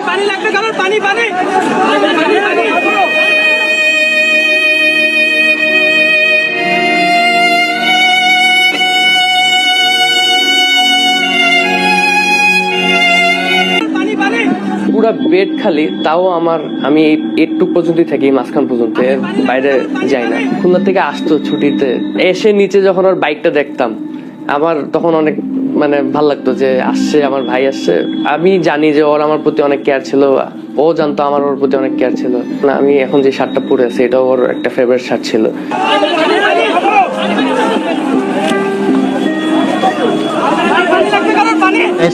পানি লাগবে কারণ পানি পানি। পানি পানি। পানি পানি। বেড খালি তাও আমার আমি এইটুক পর্যন্তই থাকি মাঝখান পর্যন্ত বাইরে যাই না। খুলনা থেকে আসতো ছুটিতে এসে নিচে যখন ওর বাইকটা দেখতাম আমার তখন অনেক মানে ভালো লাগতো যে আসছে, আমার ভাই আসছে। আমি জানি যে ওর আমার প্রতি অনেক কেয়ার ছিল, ও জানতো আমার ওর প্রতি অনেক কেয়ার ছিল। না, আমি এখন যে শার্টটা পরে আছি, এটাও ওর একটা ফেভারিট শার্ট ছিল।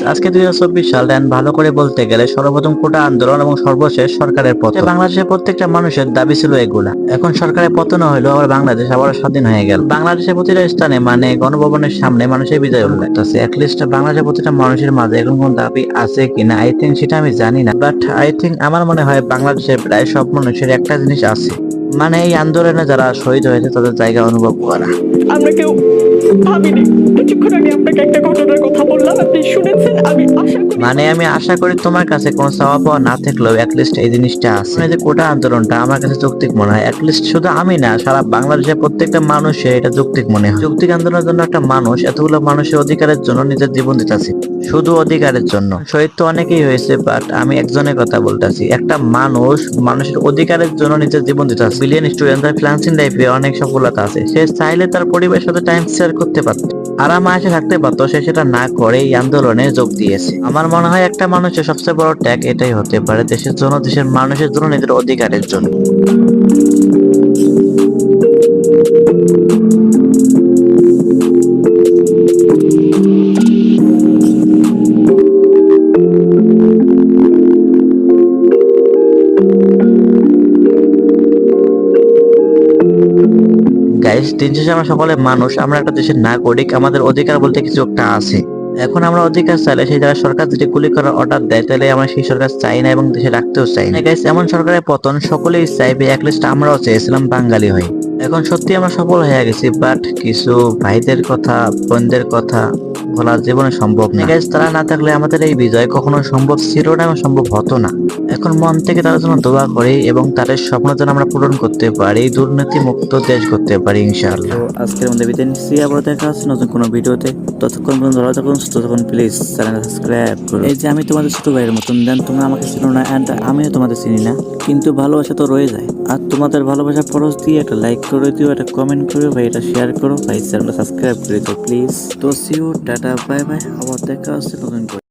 Guys, আজকে দুই হাজার সাল দেন ভালো করে বলতে গেলে সর্বপ্রথম কোটা আন্দোলন এবং সর্বশেষ সরকারের পতন। বাংলাদেশের প্রত্যেকটা মানুষের দাবি ছিল এগুলা। এখন সরকারের পতন হইল আবার বাংলাদেশ আবার স্বাধীন হয়ে গেল। বাংলাদেশের প্রতিটা স্থানে মানে গণভবনের সামনে মানুষের বিজয় উল্লেখ আছে বাংলাদেশের প্রতিটা মানুষের মাঝে এখন কোন দাবি আছে কিনা? আই থিঙ্ক সেটা আমি জানি না। বাট আই থিঙ্ক আমার মনে হয় বাংলাদেশের প্রায় সব মানুষের একটা জিনিস আছে। মানে এই আন্দোলনে যারা শহীদ হয়েছে, তাদের জায়গা অনুভব করা। আমরা কেউ ভাবিনি। কিছুক্ষণ আগে আপনাকে একটা ঘটনার কথা বললাম, আপনি শুনেছেন, আমি আশা মানে আমি আশা করি তোমার কাছে কোনো চাওয়া পাওয়া না থাকলেও অ্যাটলিস্ট এই জিনিসটা আছে। এই যে কোটা আন্দোলনটা আমার কাছে যৌক্তিক মনে হয়। অ্যাটলিস্ট শুধু আমি না, সারা বাংলাদেশের প্রত্যেকটা মানুষের এটা যৌক্তিক মনে হয়। যৌক্তিক আন্দোলনের জন্য একটা মানুষ, এতগুলো মানুষের অধিকারের জন্য নিজের জীবন দিতেছে। শুধু অধিকারের জন্য। শহীদ তো অনেকেই হয়েছে বাট আমি একজনের কথা বলতেছি। একটা মানুষ মানুষের অধিকারের জন্য নিজের জীবন দিতেছে। বিলিয়ন স্টুডেন্ট তার ফ্রিল্যান্সিং লাইফে অনেক সফলতা আছে। সে চাইলে তার পরিবারের সাথে টাইম শেয়ার করতে পারত। আরাম আসে থাকতে পারতো, সে সেটা না করে এই আন্দোলনে যোগ দিয়েছে। আমার মনে হয় একটা মানুষের সবচেয়ে বড় ট্যাগ এটাই হতে পারে, দেশের জন্য, দেশের মানুষের জন্য, নিজের অধিকারের জন্য। গাইস দিন শেষে আমরা সকলে মানুষ, আমরা একটা দেশের নাগরিক, আমাদের অধিকার বলতে কিছু একটা আছে। এখন আমরা অধিকার চাইলে সেই যারা সরকার যদি গুলি করার অর্ডার দেয়, তাহলে আমরা সেই সরকার চাই না এবং দেশে রাখতেও চাই না। গাইস এমন সরকারের পতন সকলেই চাইবে একলিস্ট আমরাও চেয়েছিলাম বাঙালি হয়ে। এখন সত্যি আমরা সফল হয়ে গেছি বাট কিছু ভাইদের কথা, বোনদের কথা বলা জীবনে সম্ভব না। গাইস তারা না থাকলে আমাদের এই বিজয় কখনো সম্ভব ছিল না এবং সম্ভব হতো না। এখন মন থেকে তাদের জন্য দোয়া করি এবং তাদের স্বপ্ন যেন আমরা পূরণ করতে পারি দুর্নীতি মুক্ত দেশ করতে পারি ইনশাআল্লাহ। আজকের মধ্যে বিদায় নিচ্ছি। আবার দেখা হচ্ছে নতুন কোনো ভিডিওতে। ততক্ষণ পর্যন্ত ভালো থাকুন সুস্থ থাকুন প্লিজ চ্যানেল সাবস্ক্রাইব করুন। এই যে আমি তোমাদের ছোট ভাইয়ের মতন দেন তোমরা আমাকে চিনো না অ্যান্ড আমিও তোমাদের চিনি না কিন্তু ভালোবাসা তো রয়ে যায়। আর তোমাদের ভালোবাসা খরচ দিয়ে একটা লাইক করে দিও একটা কমেন্ট করো ভাই এটা শেয়ার করো ভাই চ্যানেলটা সাবস্ক্রাইব করে দিও প্লিজ তো টাটা। বাই বাই আবার দেখা হচ্ছে নতুন করে